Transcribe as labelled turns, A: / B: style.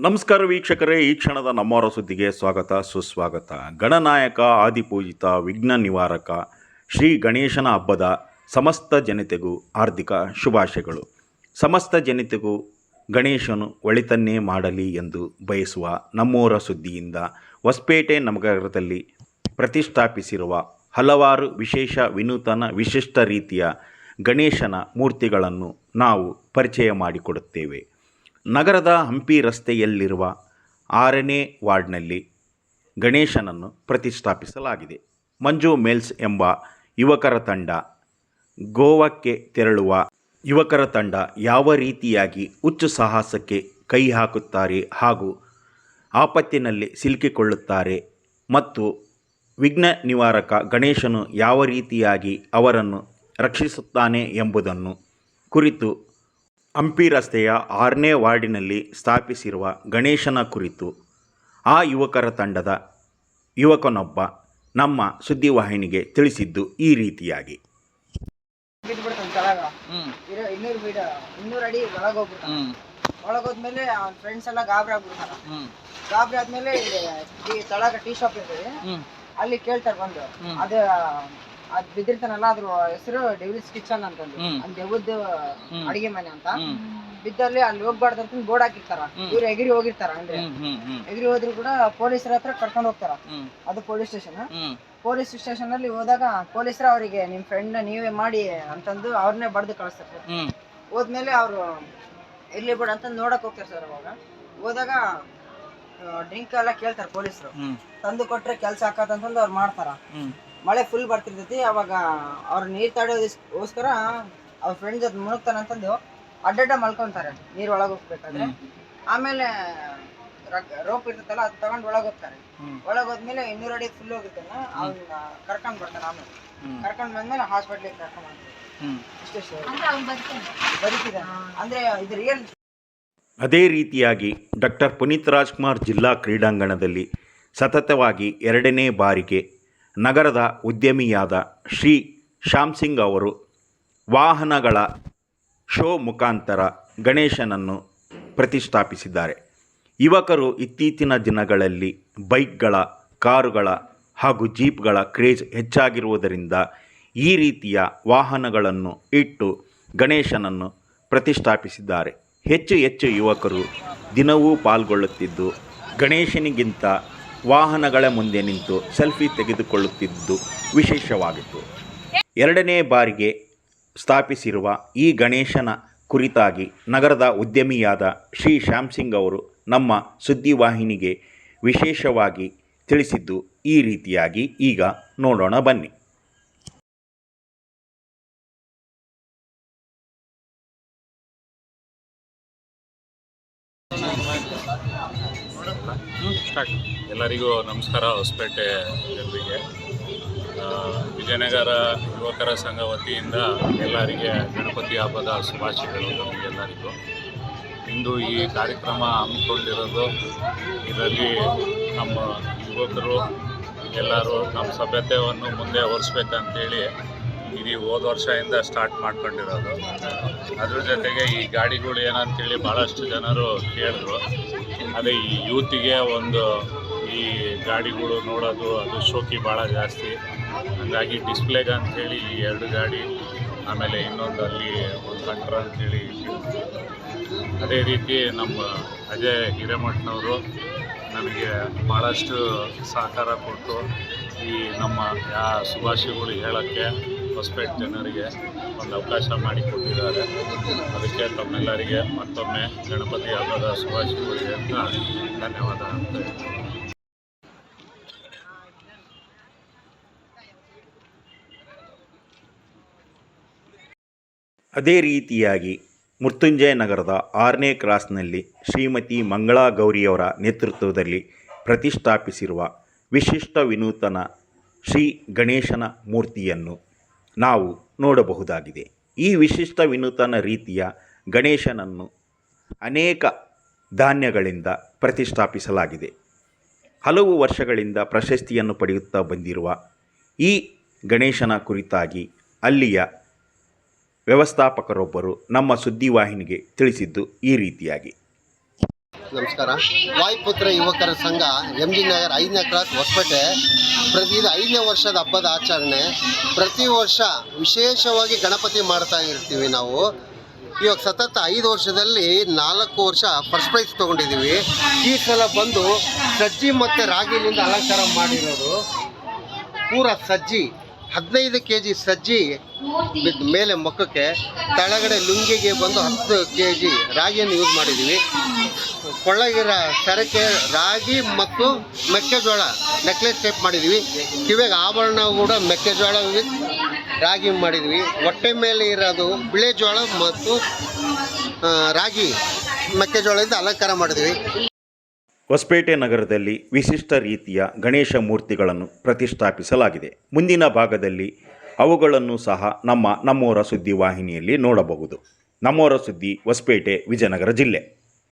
A: ನಮಸ್ಕಾರ ವೀಕ್ಷಕರೇ, ಈ ಕ್ಷಣದ ನಮ್ಮವರ ಸುದ್ದಿಗೆ ಸ್ವಾಗತ, ಸುಸ್ವಾಗತ. ಗಣನಾಯಕ, ಆದಿಪೂಜಿತ, ವಿಘ್ನ ನಿವಾರಕ, ಶ್ರೀ ಗಣೇಶನ ಹಬ್ಬದ ಸಮಸ್ತ ಜನತೆಗೂ ಹಾರ್ದಿಕ ಶುಭಾಶಯಗಳು. ಸಮಸ್ತ ಜನತೆಗೂ ಗಣೇಶನು ಒಳಿತನ್ನೇ ಮಾಡಲಿ ಎಂದು ಬಯಸುವ ನಮ್ಮೂರ ಸುದ್ದಿಯಿಂದ ಹೊಸಪೇಟೆ ನಗರದಲ್ಲಿ ಪ್ರತಿಷ್ಠಾಪಿಸಿರುವ ಹಲವಾರು ವಿಶೇಷ ವಿನೂತನ, ವಿಶಿಷ್ಟ ರೀತಿಯ ಗಣೇಶನ ಮೂರ್ತಿಗಳನ್ನು ನಾವು ಪರಿಚಯ ಮಾಡಿಕೊಡುತ್ತೇವೆ. ನಗರದ ಹಂಪಿ ರಸ್ತೆಯಲ್ಲಿರುವ ಆರನೇ ವಾರ್ಡ್ನಲ್ಲಿ ಗಣೇಶನನ್ನು ಪ್ರತಿಷ್ಠಾಪಿಸಲಾಗಿದೆ. ಮಂಜು ಮೇಲ್ಸ್ ಎಂಬ ಯುವಕರ ತಂಡ ಗೋವಾಕ್ಕೆ ತೆರಳುವ ಯುವಕರ ತಂಡ ಯಾವ ರೀತಿಯಾಗಿ ಹುಚ್ಚು ಸಾಹಸಕ್ಕೆ ಕೈ ಹಾಕುತ್ತಾರೆ ಹಾಗೂ ಆಪತ್ತಿನಲ್ಲಿ ಸಿಲುಕಿಕೊಳ್ಳುತ್ತಾರೆ ಮತ್ತು ವಿಘ್ನ ನಿವಾರಕ ಗಣೇಶನು ಯಾವ ರೀತಿಯಾಗಿ ಅವರನ್ನು ರಕ್ಷಿಸುತ್ತಾನೆ ಎಂಬುದನ್ನು ಕುರಿತು ಹಂಪಿ ರಸ್ತೆಯ ಆರನೇ ವಾರ್ಡಿನಲ್ಲಿ ಸ್ಥಾಪಿಸಿರುವ ಗಣೇಶನ ಕುರಿತು ಆ ಯುವಕರ ತಂಡದ ಯುವಕನೊಬ್ಬ ನಮ್ಮ ಸುದ್ದಿವಾಹಿನಿಗೆ ತಿಳಿಸಿದ್ದು ಈ ರೀತಿಯಾಗಿ.
B: ಬಿದ್ದು ಬಿಡ್ತಾನೆ ಕೆಳಗ ಇರೋ ಇನ್ನೂರು ಫೀಟ್ ಇನ್ನೂರು ಅಡಿ ಒಳಗೆ ಹೋಗ್ಬಿಡ್ತಾನೆ
C: ಹ್ಮ್
B: ಒಳಗೆ ಹೋದ್ಮೇಲೆ ಅವ್ನ ಫ್ರೆಂಡ್ಸ್ ಎಲ್ಲ ಗಾಬರಿ ಆಗ್ಬಿಡ್ತಾರ.
C: ಹ್ಮ್
B: ಗಾಬರಿ ಆದ್ಮೇಲೆ ಇಲ್ಲಿ ಈ ತಳಗ ಟೀ ಶಾಪ್ ಇರ್ತದೆ. ಅಲ್ಲಿ ಕೇಳ್ತಾರೆ ಬಂದು. ಅದ ಅದ್ ಬಿದ್ದಿರ್ತಾನಲ್ಲ ಅದ್ರ ಹೆಸರು ಡೆವಿಲ್ಸ್ ಕಿಚನ್ ಅಂತಂದು.
C: ಹ್ಮ್.
B: ಅಲ್ಲಿ ದೆವ್ವದ್ದು ಅಡಿಗೆ ಮನೆ ಅಂತ. ಬಿದ್ದಲ್ಲಿ ಅಲ್ಲಿ ಹೋಗ್ಬಾರ್ದು ಅಂತ ಬೋರ್ಡ್ ಹಾಕಿರ್ತಾರ. ಇವ್ರು ಎಗಿರಿ ಹೋಗಿರ್ತಾರ ಅಂದ್ರೆ. ಎಗಿರಿ ಹೋದ್ರು ಕೂಡ ಪೊಲೀಸರ ಹತ್ರ ಕರ್ಕೊಂಡು ಹೋಗ್ತಾರ. ಅದು ಪೊಲೀಸ್ ಸ್ಟೇಷನ್. ಪೊಲೀಸ್ ಸ್ಟೇಷನ್ ಅಲ್ಲಿ ಹೋದಾಗ ಪೊಲೀಸರ ಅವರಿಗೆ ನಿಮ್ ಫ್ರೆಂಡ್ ನೀವೇ ಮಾಡಿ ಅಂತಂದು ಅವ್ರನ್ನೇ ಬಡ್ದು ಕಳಿಸ್ತಾರೆ. ಹೋದ್ಮೇಲೆ ಅವರು ಇರ್ಲಿ ಬಿಡ ಅಂತ ನೋಡಕ್ ಹೋಗ್ತಾರೆ ಸರ್ ಅವಾಗ. ಹೋದಾಗ ಡ್ರಿಂಕ್ ಎಲ್ಲ ಕೇಳ್ತಾರೆ ಪೊಲೀಸರು. ತಂದು ಕೊಟ್ರೆ ಕೆಲ್ಸ ಹಾಕತ್ತಂತಂದು ಅವ್ರು ಮಾಡ್ತಾರ. ಮಳೆ ಫುಲ್ ಬರ್ತಿರ್ತೈತಿ ಅವಾಗ ಅವ್ರ ನೀರ್ ತಡೆಯೋದಕ್ಕೋಸ್ಕರ ಅವ್ರ ಫ್ರೆಂಡ್ ಜೊತೆ ಮುಳುಗ್ತಾನಂತಂದು ಅಡ್ಡಡ್ಡ ಮಲ್ಕೊಂತಾರೆ ನೀರ್ ಒಳಗೆ ಹೋಗ್ಬೇಕಾದ್ರೆ. ಆಮೇಲೆ ರೋಪ್ ಇರ್ತೈತಲ್ಲ ಅದು ತಗೊಂಡ್ ಒಳಗೆ ಹೋಗ್ತಾರೆ. ಒಳಗ್ ಹೋದ್ಮೇಲೆ ಇನ್ನೂರು ಅಡಿ ಫುಲ್ ಹೋಗಿರ್ತಾನೆ ಅವ್ನ ಕರ್ಕೊಂಡ್ ಬರ್ತಾನೆ ಆಮೇಲೆ. ಕರ್ಕೊಂಡ್ ಬಂದ್ಮೇಲೆ ಹಾಸ್ಪಿಟ್ಲಿಗೆ ಕರ್ಕೊಂಡ್ ಬರ್ತಾರೆ ಇಷ್ಟೇ ಬದುಕಿದ ಅಂದ್ರೆ ಇದು ರಿಯಲ್
A: ಅದೇ ರೀತಿಯಾಗಿ ಡಾಕ್ಟರ್ ಪುನೀತ್ ರಾಜ್ಕುಮಾರ್ ಜಿಲ್ಲಾ ಕ್ರೀಡಾಂಗಣದಲ್ಲಿ ಸತತವಾಗಿ ಎರಡನೇ ಬಾರಿಗೆ ನಗರದ ಉದ್ಯಮಿಯಾದ ಶ್ರೀ ಶ್ಯಾಮ್ ಸಿಂಗ್ ಅವರು ವಾಹನಗಳ ಶೋ ಮುಖಾಂತರ ಗಣೇಶನನ್ನು ಪ್ರತಿಷ್ಠಾಪಿಸಿದ್ದಾರೆ. ಯುವಕರು ಇತ್ತೀಚಿನ ದಿನಗಳಲ್ಲಿ ಬೈಕ್ಗಳ, ಕಾರುಗಳ ಹಾಗೂ ಜೀಪ್ಗಳ ಕ್ರೇಜ್ ಹೆಚ್ಚಾಗಿರುವುದರಿಂದ ಈ ರೀತಿಯ ವಾಹನಗಳನ್ನು ಇಟ್ಟು ಗಣೇಶನನ್ನು ಪ್ರತಿಷ್ಠಾಪಿಸಿದ್ದಾರೆ. ಹೆಚ್ಚು ಹೆಚ್ಚು ಯುವಕರು ದಿನವೂ ಪಾಲ್ಗೊಳ್ಳುತ್ತಿದ್ದು ಗಣೇಶನಿಗಿಂತ ವಾಹನಗಳ ಮುಂದೆ ನಿಂತು ಸೆಲ್ಫಿ ತೆಗೆದುಕೊಳ್ಳುತ್ತಿದ್ದು ವಿಶೇಷವಾಗಿತ್ತು. ಎರಡನೇ ಬಾರಿಗೆ ಸ್ಥಾಪಿಸಿರುವ ಈ ಗಣೇಶನ ಕುರಿತಾಗಿ ನಗರದ ಉದ್ಯಮಿಯಾದ ಶ್ರೀ ಶ್ಯಾಮ್ ಸಿಂಗ್ ಅವರು ನಮ್ಮ ಸುದ್ದಿವಾಹಿನಿಗೆ ವಿಶೇಷವಾಗಿ ತಿಳಿಸಿದ್ದು ಈ ರೀತಿಯಾಗಿ ಈಗ ನೋಡೋಣ ಬನ್ನಿ.
D: ಎಲ್ಲರಿಗೂ ನಮಸ್ಕಾರ, ಹೊಸಪೇಟೆ ಜನರಿಗೆ. ವಿಜಯನಗರ ಯುವಕರ ಸಂಘ ವತಿಯಿಂದ ಎಲ್ಲರಿಗೆ ಗಣಪತಿ ಹಬ್ಬದ ಶುಭಾಶಯಗಳು ನಮಗೆಲ್ಲರಿಗೂ. ಇಂದು ಈ ಕಾರ್ಯಕ್ರಮ ಹಮ್ಮಿಕೊಂಡಿರೋದು ಇದರಲ್ಲಿ ನಮ್ಮ ಯುವಕರು, ಎಲ್ಲರೂ ನಮ್ಮ ಸಭ್ಯತೆಯನ್ನು ಮುಂದೆ ಹೊರಿಸ್ಬೇಕಂತೇಳಿ ಇದು ಹೋದ ವರ್ಷದಿಂದ ಸ್ಟಾರ್ಟ್ ಮಾಡ್ಕೊಂಡಿರೋದು. ಅದ್ರ ಜೊತೆಗೆ ಈ ಗಾಡಿಗಳು ಏನಂತೇಳಿ ಭಾಳಷ್ಟು ಜನರು ಕೇಳಿದ್ರು. ಅದೇ ಈ ಯೂತಿಗೆ ಒಂದು ಈ ಗಾಡಿಗಳು ನೋಡೋದು ಅದು ಶೋಕಿ ಭಾಳ ಜಾಸ್ತಿ. ಹಾಗಾಗಿ ಡಿಸ್ಪ್ಲೇಗೆ ಅಂಥೇಳಿ ಈ ಎರಡು ಗಾಡಿ, ಆಮೇಲೆ ಇನ್ನೊಂದು ಅಲ್ಲಿ ಒಂದು ಅಂಥೇಳಿ ಇಟ್ಟಿರ್ತೀವಿ. ಅದೇ ರೀತಿ ನಮ್ಮ ಅಜಯ್ ಹಿರೇಮಠನವರು ನಮಗೆ ಭಾಳಷ್ಟು ಸಹಕಾರ ಕೊಟ್ಟು ಈ ನಮ್ಮ ಯಾ ಶುಭಾಶಯಗಳು ಹೇಳೋಕ್ಕೆ ಹೊಸಪೇಟೆ ಜನರಿಗೆ ಒಂದು ಅವಕಾಶ ಮಾಡಿಕೊಟ್ಟಿದ್ದಾರೆ ಅದಕ್ಕೆ ತಮ್ಮೆಲ್ಲರಿಗೆ ಮತ್ತೊಮ್ಮೆ ಗಣಪತಿ ಹಬ್ಬದ ಶುಭಾಶಯಗಳಿಗೆ ಅಂತ ಧನ್ಯವಾದ ಅಂತ.
A: ಅದೇ ರೀತಿಯಾಗಿ ಮೃತ್ಯುಂಜಯ ನಗರದ ಆರನೇ ಕ್ರಾಸ್ನಲ್ಲಿ ಶ್ರೀಮತಿ ಮಂಗಳಾ ಗೌರಿಯವರ ನೇತೃತ್ವದಲ್ಲಿ ಪ್ರತಿಷ್ಠಾಪಿಸಿರುವ ವಿಶಿಷ್ಟ ವಿನೂತನ ಶ್ರೀ ಗಣೇಶನ ಮೂರ್ತಿಯನ್ನು ನಾವು ನೋಡಬಹುದಾಗಿದೆ. ಈ ವಿಶಿಷ್ಟ ವಿನೂತನ ರೀತಿಯ ಗಣೇಶನನ್ನು ಅನೇಕ ಧಾನ್ಯಗಳಿಂದ ಪ್ರತಿಷ್ಠಾಪಿಸಲಾಗಿದೆ. ಹಲವು ವರ್ಷಗಳಿಂದ ಪ್ರಶಸ್ತಿಯನ್ನು ಪಡೆಯುತ್ತಾ ಬಂದಿರುವ ಈ ಗಣೇಶನ ಕುರಿತಾಗಿ ಅಲ್ಲಿಯ ವ್ಯವಸ್ಥಾಪಕರೊಬ್ಬರು ನಮ್ಮ ಸುದ್ದಿವಾಹಿನಿಗೆ ತಿಳಿಸಿದ್ದು ಈ ರೀತಿಯಾಗಿ.
C: ನಮಸ್ಕಾರ. ವಾಯುಪುತ್ರ ಯುವಕರ ಸಂಘ ಎಂ ಜಿ ನಗರ್ ಐದನೇ ಕ್ರಾಸ್ ಹೊಸಪೇಟೆ. ಪ್ರತಿ ಇದು ಐದನೇ ವರ್ಷದ ಹಬ್ಬದ ಆಚರಣೆ. ಪ್ರತಿ ವರ್ಷ ವಿಶೇಷವಾಗಿ ಗಣಪತಿ ಮಾಡ್ತಾ ಇರ್ತೀವಿ ನಾವು. ಇವಾಗ ಸತತ ಐದು ವರ್ಷದಲ್ಲಿ ನಾಲ್ಕು ವರ್ಷ ಫಸ್ಟ್ ಪ್ರೈಸ್ ತೊಗೊಂಡಿದ್ದೀವಿ. ಈ ಸಲ ಬಂದು ಸಜ್ಜಿ ಮತ್ತು ರಾಗಿಲಿಂದ ಅಲಂಕಾರ ಮಾಡಿರೋದು. ಪೂರ ಸಜ್ಜಿ, ಹದಿನೈದು ಕೆ ಜಿ ಸಜ್ಜಿ ಬಿದ್ದ ಮೇಲೆ ಮುಖಕ್ಕೆ, ತಳಗಡೆ ಲುಂಗಿಗೆ ಬಂದು ಹತ್ತು ಕೆ ಜಿ ರಾಗಿಯನ್ನು ಯೂಸ್ ಮಾಡಿದ್ದೀವಿ. ಕೊಳ್ಳಗಿರೋ ಸರಕೆ, ರಾಗಿ ಮತ್ತು ಮೆಕ್ಕೆಜೋಳ ನೆಕ್ಲೆಸ್ ಟೈಪ್ ಮಾಡಿದ್ವಿ. ಕಿವಿಗೆ ಆಭರಣ ಕೂಡ ಮೆಕ್ಕೆಜೋಳ ವಿತ್ ರಾಗಿ ಮಾಡಿದ್ವಿ. ಹೊಟ್ಟೆ ಮೇಲೆ ಇರೋದು ಬಿಳೆ ಜೋಳ ಮತ್ತು ರಾಗಿ ಮೆಕ್ಕೆಜೋಳದಿಂದ ಅಲಂಕಾರ ಮಾಡಿದ್ವಿ.
A: ಹೊಸಪೇಟೆ ನಗರದಲ್ಲಿ ವಿಶಿಷ್ಟ ರೀತಿಯ ಗಣೇಶ ಮೂರ್ತಿಗಳನ್ನು ಪ್ರತಿಷ್ಠಾಪಿಸಲಾಗಿದೆ. ಮುಂದಿನ ಭಾಗದಲ್ಲಿ ಅವುಗಳನ್ನು ಸಹ ನಮ್ಮ ನಮ್ಮೋರ ಸುದ್ದಿ ವಾಹಿನಿಯಲ್ಲಿ ನೋಡಬಹುದು. ನಮ್ಮೋರ ಸುದ್ದಿ ಹೊಸಪೇಟೆ ವಿಜಯನಗರ ಜಿಲ್ಲೆ.